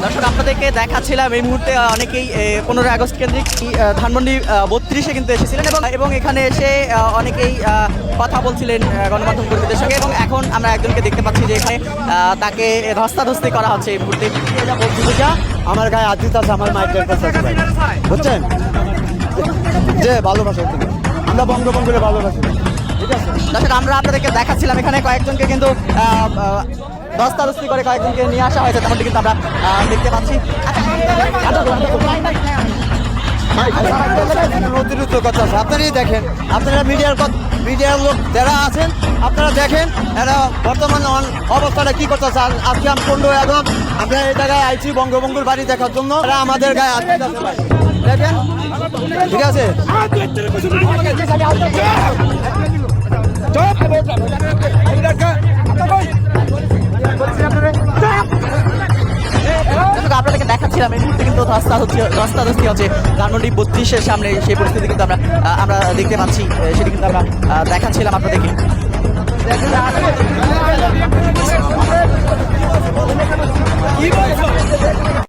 দর্শক আপনাদেরকে দেখাচ্ছিলাম এই মুহূর্তে অনেকেই পনেরোই আগস্ট কেন্দ্রিক ধানমন্ডি বত্রিশে কিন্তু এসেছিলেন এবং এবং এখানে এসে অনেকেই কথা বলছিলেন গণমাধ্যম কর্মীদের সঙ্গে এবং এখন আমরা একজনকে দেখতে পাচ্ছি যে এখানে তাকে ধস্তাধস্তি করা হচ্ছে এই মুহূর্তে। আমার গায়ে আদিত আছে আমার ভাই। বুঝছেন? যে ভালোবাসা আমরা বঙ্গবন্ধুরে ভালোবাসি। ঠিক আছে? দর্শক আমরা আপনাদেরকে দেখাচ্ছিলাম এখানে কয়েকজনকে কিন্তু ধস্তাধস্তি করে কয়েকজনকে নিয়ে আসা হয়েছে তেমনটি কিন্তু আমরা দেখতে পাচ্ছি। অতিরিক্ত কথা আছে আপনারাই দেখেন আপনারা মিডিয়ার মিডিয়ার লোক যারা আছেন আপনারা দেখেন এরা বর্তমান অন- অবস্থাটা কি করতে চান আজকে আমি পনেরোই আগস্ট আমরা এই জায়গায় আইছি বঙ্গবন্ধুর বাড়ি দেখার জন্য। এরা আমাদের গায়ে আজকে দেখেন? ঠিক আছে? দেখাচ্ছিলাম এই কিন্তু রাস্তা হচ্ছে, রাস্তা দস্তি হচ্ছে। ধানমন্ডি বত্রিশের সামনে সেই পরিস্থিতি কিন্তু আমরা আমরা দেখতে পাচ্ছি সেটি কিন্তু আমরা দেখাচ্ছিলাম আপনাদেরকে।